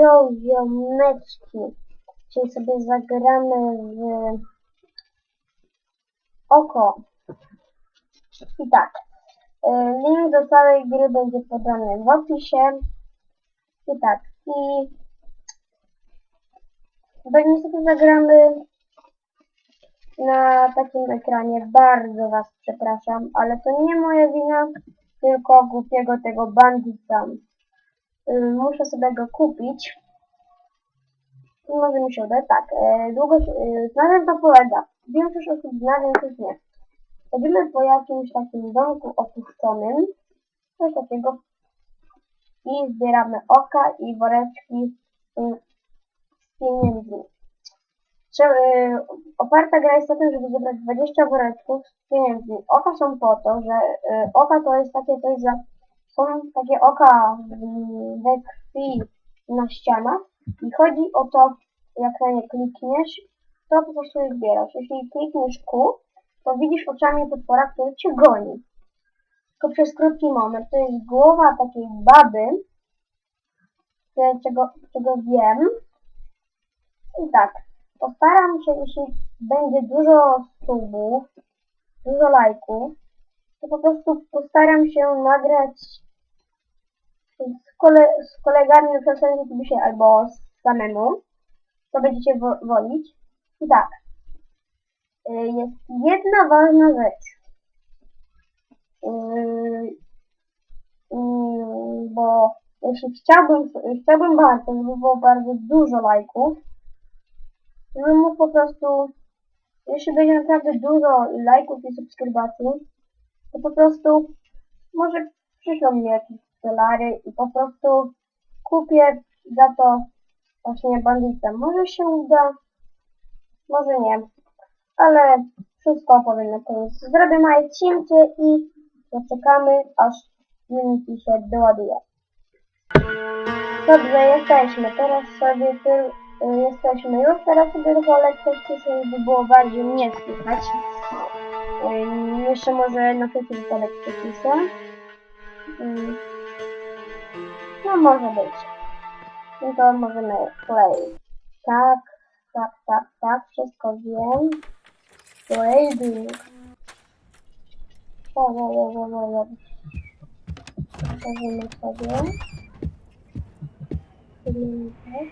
Jo, ziomeczki. Dzisiaj sobie zagramy w oko. I tak. e, Link do całej gry będzie podany w opisie. I tak. I będzie sobie zagramy na takim ekranie. Bardzo Was przepraszam, ale to nie moja wina, tylko głupiego tego bandita. Muszę sobie go kupić. Może mi się uda. Tak, e, długo, y, na to polega? Większość osób zna, większość nie. Chodzimy po jakimś takim domku opuszczonym, coś takiego, i zbieramy oka i woreczki z pieniędzmi. Y, oparta gra jest na tym, żeby zebrać 20 woreczków z pieniędzmi. Oka są po to, że oka to jest takie coś, że są takie oka we krwi na ścianach i chodzi o to, jak na nie klikniesz, to po prostu je zbierasz. Jeśli klikniesz Q, to widzisz oczami potwora, który cię goni. Tylko przez krótki moment. To jest głowa takiej baby, czego, czego wiem. I tak, postaram się, jeśli będzie dużo subów, dużo lajków, to po prostu postaram się nagrać z, kole, z kolegami na albo z samemu, co będziecie wo, wolić. I tak, y, jest jedna ważna rzecz. Yy, yy, bo jeśli chciałbym, chciałbym bardzo, żeby było bardzo dużo lajków, żebym mógł po prostu, jeśli będzie naprawdę dużo lajków i subskrybacji, to po prostu może przyszło mi jakieś dolary i po prostu kupię za to właśnie bandita. Może się uda, może nie, ale wszystko na koniec. Zrobię małe cięcie i zaczekamy, aż Unity się doładuje. Dobrze, jesteśmy. Teraz sobie ty, y, jesteśmy już. Teraz sobie wolę coś ciszę, żeby było bardziej mnie słychać. Jeszcze może na wszelki wypadek przyciszę. Y, no może być. No to możemy play. Tak, tak, tak, tak, wszystko wiem. Trading. O, o, o, o, o, o. Zostawimy sobie. Tak.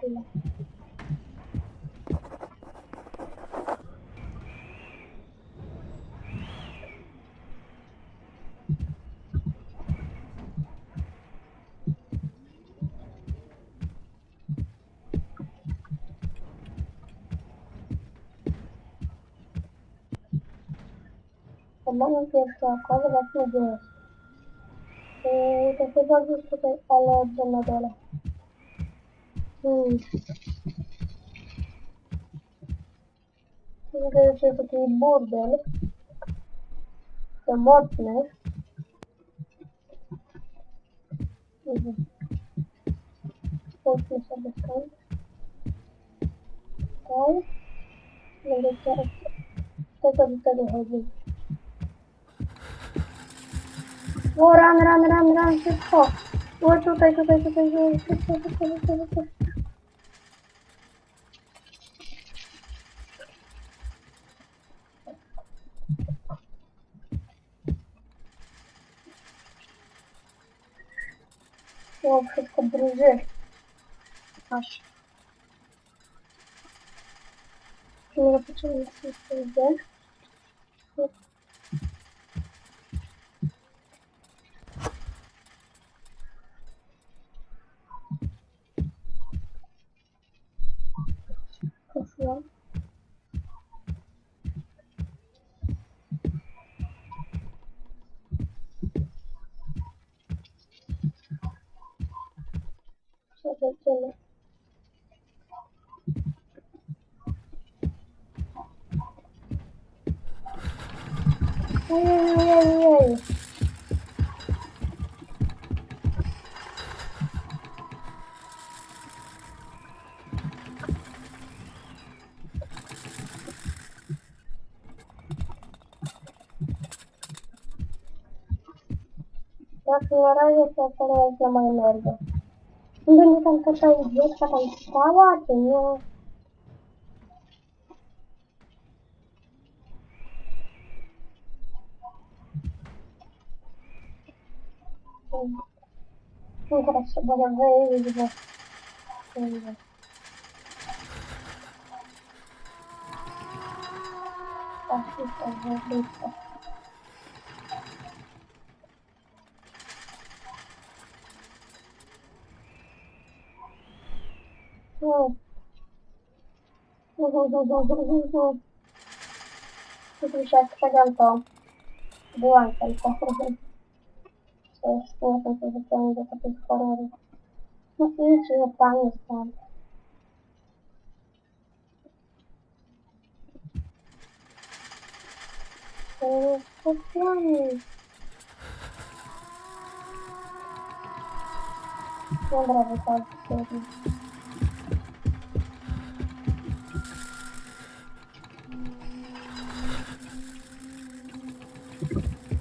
Tyle. To mamy pierwsze oko, zobaczmy gdzie jest. Yy, to chyba gdzieś tutaj, ale to na dole. Hmm. Widzę, że jest taki burdel. Samotny. Mhm. Chodźmy sobie stąd. Tutaj. Będę teraz... To co do tego chodzi. O, ran, ran, ran, ran, szybko. O, tutaj, tutaj, tutaj, tutaj, szybko, szybko, szybko, szybko. O, wszystko drży. Aż. Nie zapocząłem się idę. 哎呀呀呀！Tak, na razie to to jest na moją nerwę. Będzie tam taka idiotka tam stała, czy nie? No teraz trzeba wyjść, bo... Tak, jest to Jeśli się sprzedam, to wyłączam to. To jest wiem, co zupełnie do takich horrorów. No idź, no pan jest tam. To jest specjalnie. Dobra, wychodzi sobie.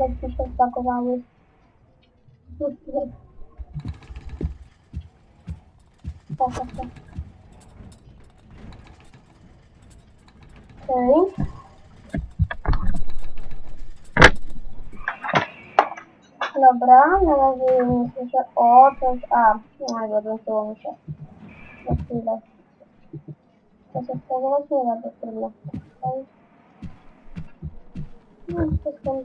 Prawda, ci się spakowały. Tak, tak, tak. Okej. Dobra, na razie nie słyszę. O, jest... A, no, odłączyło mi się. Na chwilę. To się stało nie bardzo trudno. Okej. No, to są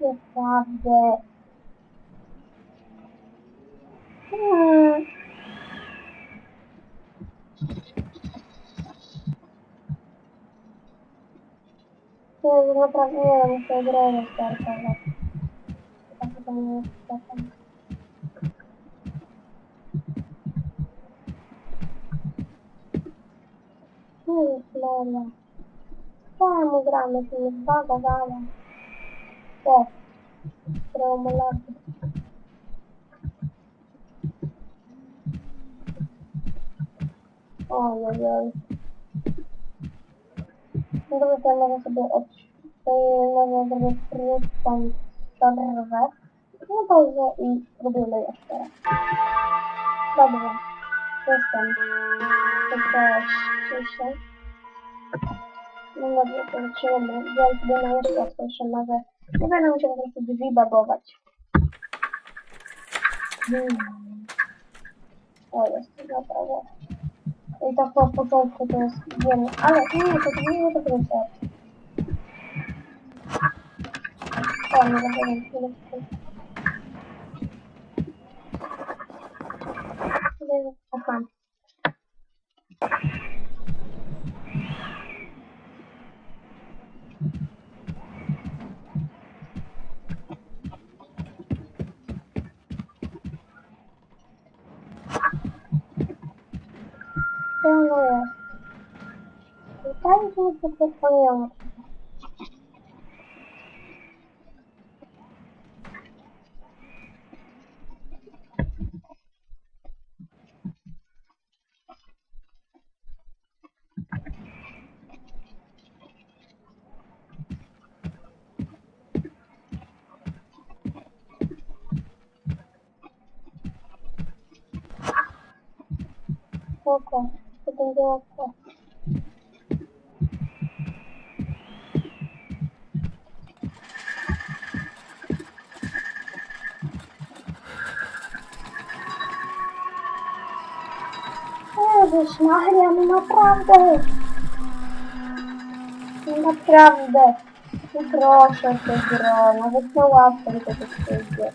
Naprawdę. Hmm. To jest naprawdę, nie wiem, muszę grę restartować. Tak to nie jest taka. Jezus Maria. Czemu gramy się nie zbagowała? O, tromolady. Ojej, oj. No Dobra, to ja mogę sobie od... Mogę zrobić krótką przerwę. No dobrze i spróbujmy jeszcze raz. Dobrze. Jestem. Tylko ciszę. No dobrze, to zaczynamy. Więc na jeszcze łatwiejsze może. Będę musiał po prostu drzwi bagować. Hmm. O, jest naprawdę. I tak po początku to jest wiem, ale nie, to nie jest krótsze. O, nie nie zapomnę. Aha. Tutaj mi się przypomniało. Spoko, to będzie łatwo. Jezus Maria, no naprawdę! No naprawdę! No proszę cię, gro, nawet na łatwo mi to przyjdzie.